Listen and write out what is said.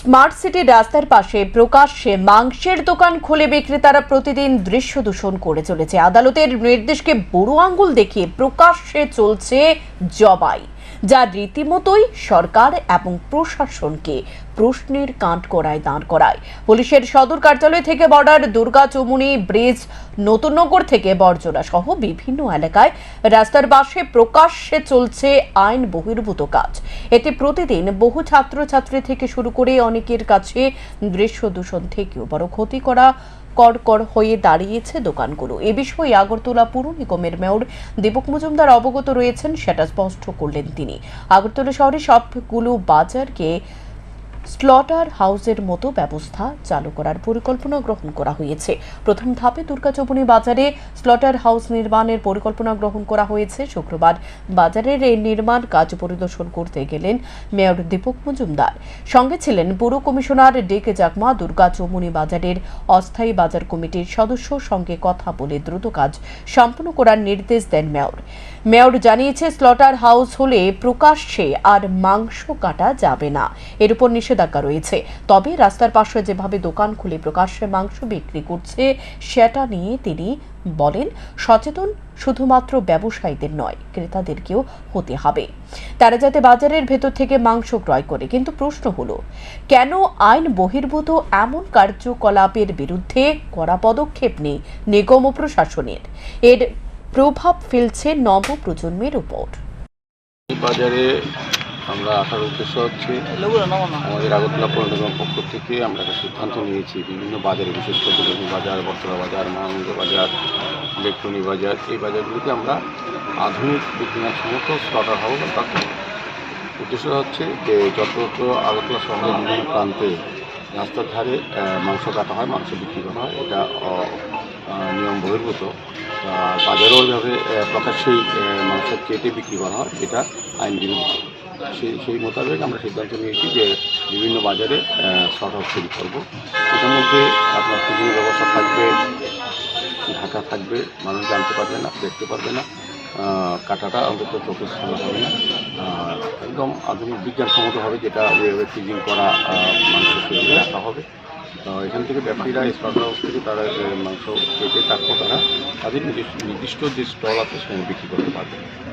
Smart city রাস্তার পাশে প্রকাশ্যে মাংসের দোকান খুলে বিক্রেতারা প্রতিদিন দৃশ্য দূষণ করে চলেছে। আদালতের নির্দেশকে বুড়ো আঙ্গুল দেখিয়ে প্রকাশ্যে চলছে জবাই। যা রীতিমতোই সরকার এবং প্রশাসনকে প্রশ্নের কাঠ করায় দাঁড় করায়। পুলিশের সদর কার্যালয় থেকে বর্ডার দুর্গা চৌমুনি ব্রিজ নতুননগর থেকে বর্জনা সহ বিভিন্ন এলাকায় রাস্তার পাশে প্রকাশ্যে চলছে আইন বহির্ভূত কাজ। এতে প্রতিদিন বহু ছাত্রছাত্রী থেকে শুরু করে অনেকের কাছে দৃশ্য দূষণ থেকেও বড় ক্ষতি করা কড়কড় হয়ে দাঁড়িয়েছে দোকানগুলো। এ বিষয়ে আগরতলা পুর নিগমের মেয়র দীপক মজুমদার অবগত রয়েছেন, সেটা স্পষ্ট করলেন তিনি। আগরতলা শহরে সবগুলো বাজারকে স্লটার হাউসের মতো ব্যবস্থা চালু করার পরিকল্পনা গ্রহণ করা হয়েছে। প্রথম ধাপে দুর্গাচৌবনী বাজারে স্লটার হাউস নির্মাণের পরিকল্পনা গ্রহণ করা হয়েছে। শুক্রবার বাজারের এই নির্মাণ কাজ পরিদর্শন করতে গেলেন মেয়র দীপক মজুমদার। সঙ্গে ছিলেন পুর কমিশনার ডেকে জাকমা দুর্গাচৌমুনি বাজারের অস্থায়ী বাজার কমিটির সদস্য সঙ্গে কথা বলে দ্রুত কাজ সম্পন্ন করার নির্দেশ দেন মেয়র। মেয়র জানিয়েছে, স্লটার হাউস হলে প্রকাশ্যে আর মাংস কাটা যাবে না। এর উপর নিষেধাজ্ঞা রয়েছে। তবে রাস্তার পাশে যেভাবে দোকান খুলে প্রকাশ্যে মাংস বিক্রি করছে, সেটা নিয়ে তিনি বলেন, সচেতন শুধুমাত্র ব্যবসায়ীদের নয়, ক্রেতাদেরকেও হতে হবে। তারা যাতে বাজারের ভেতর থেকে মাংস ক্রয় করে। কিন্তু প্রশ্ন হলো, কেন আইন বহির্ভূত এমন কার্যকলাপের বিরুদ্ধে কড়া পদক্ষেপ নেই নিগম ও প্রশাসনের? এর প্রভাব ফেলছে নব প্রজন্মের উপর। বাজারে আমরা আসার উদ্দেশ্য হচ্ছে আমাদের আগরতলা পৌর নিগমের পক্ষ থেকে আমরা একটা সিদ্ধান্ত নিয়েছি। বিভিন্ন বাজারে বিশেষ করে বাজার বর্তলা বাজার মহানন্দ বাজার ইলেকট্রনিক বাজার এই বাজারগুলিতে আমরা আধুনিক বিজ্ঞানসম্মত স্লটার হাউস অর্থাৎ উদ্দেশ্য হচ্ছে যে যত আগরতলা শহরের বিভিন্ন প্রান্তে রাস্তার ধারে মাংস কাটা হয় মাংস বিক্রি করা হয়। এটা নিয়ম বহির্ভূত। বাজারেও ওইভাবে আহ, প্রকাশ্যেই মাংস কেটে বিক্রি করা হয়। এটা আইন বিরুদ্ধ সেই সেই মোতাবেক আমরা সিদ্ধান্ত নিয়েছি যে বিভিন্ন বাজারে শর্ট হাউস তৈরি করব। এটার মধ্যে আপনার বিভিন্ন ব্যবস্থা থাকবে, ঢাকা থাকবে, মানুষ জানতে পারবে না, দেখতে পারবে না কাটাটা অন্তত চোখের সামনে হবে না। একদম আধুনিক বিজ্ঞানসম্মতভাবে যেটা ওইভাবে ফ্রিজিং করা মাংস সেগুলো রাখা হবে। এখান থেকে ব্যবসায়ীরা স্টক হাউস থেকে তারা মাংস কেটে তারপর তারা তাদের নির্দিষ্ট যে স্টল আছে সেখানে বিক্রি করতে পারবে।